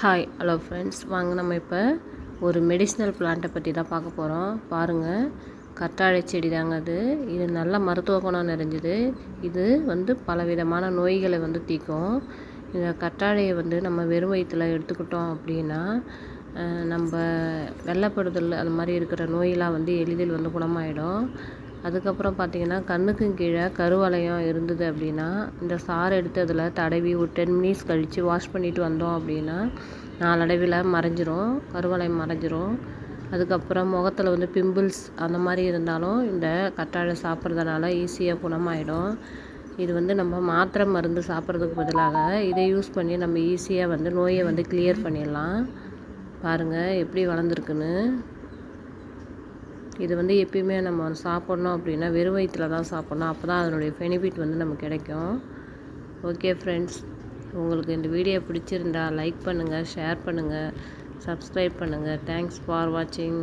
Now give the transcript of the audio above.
Hi hello friends வாங்க நம்ம இப்போ ஒரு மெடிசினல் பிளான்ட்டை பற்றி தான் பார்க்க போகிறோம் பாருங்கள் கற்றாழை செடி தாங்க அது. இது நல்ல மருத்துவ குணம் நிறைஞ்சது. இது வந்து பலவிதமான நோய்களை வந்து தீக்கும் இந்த கற்றாழையை வந்து நம்ம வெறும் வயிற்றில் எடுத்துக்கிட்டோம் அப்படின்னா நம்ம வெள்ளப்படுதல் அது மாதிரி இருக்கிற நோயெல்லாம் வந்து எளிதில் வந்து குணமாயிடும். அதுக்கப்புறம் பார்த்தீங்கன்னா கண்ணுக்கும் கீழே கருவளையம் இருந்தது அப்படின்னா இந்த சாறு எடுத்து அதில் தடவி ஒரு டென் மினிட்ஸ் கழித்து வாஷ் பண்ணிட்டு வந்தோம் அப்படின்னா நாளடைவில் மறைஞ்சிரும் கருவளையம் மறைஞ்சிரும். அதுக்கப்புறம் முகத்தில் வந்து பிம்பிள்ஸ் அந்த மாதிரி இருந்தாலும் இந்த கற்றாழை சாப்பிட்றதுனால ஈஸியாக குணமாயிடும். இது வந்து நம்ம மாத்திரை மருந்து சாப்பிட்றதுக்கு பதிலாக இதை யூஸ் பண்ணி நம்ம ஈஸியாக வந்து நோயை வந்து கிளியர் பண்ணிடலாம். பாருங்கள் எப்படி வளர்ந்துருக்குன்னு. இது வந்து எப்பயுமே நம்ம சாப்பிட்ணும் அப்படின்னா வெறும் வயிற்றில் தான் சாப்பிட்ணும். அப்போ தான் அதனுடைய பெனிஃபிட் வந்து நமக்கு கிடைக்கும். ஓகே ஃப்ரெண்ட்ஸ் உங்களுக்கு இந்த வீடியோ பிடிச்சிருந்தா லைக் பண்ணுங்கள் ஷேர் பண்ணுங்கள் சப்ஸ்கிரைப் பண்ணுங்கள் தேங்க்ஸ் ஃபார் வாட்சிங்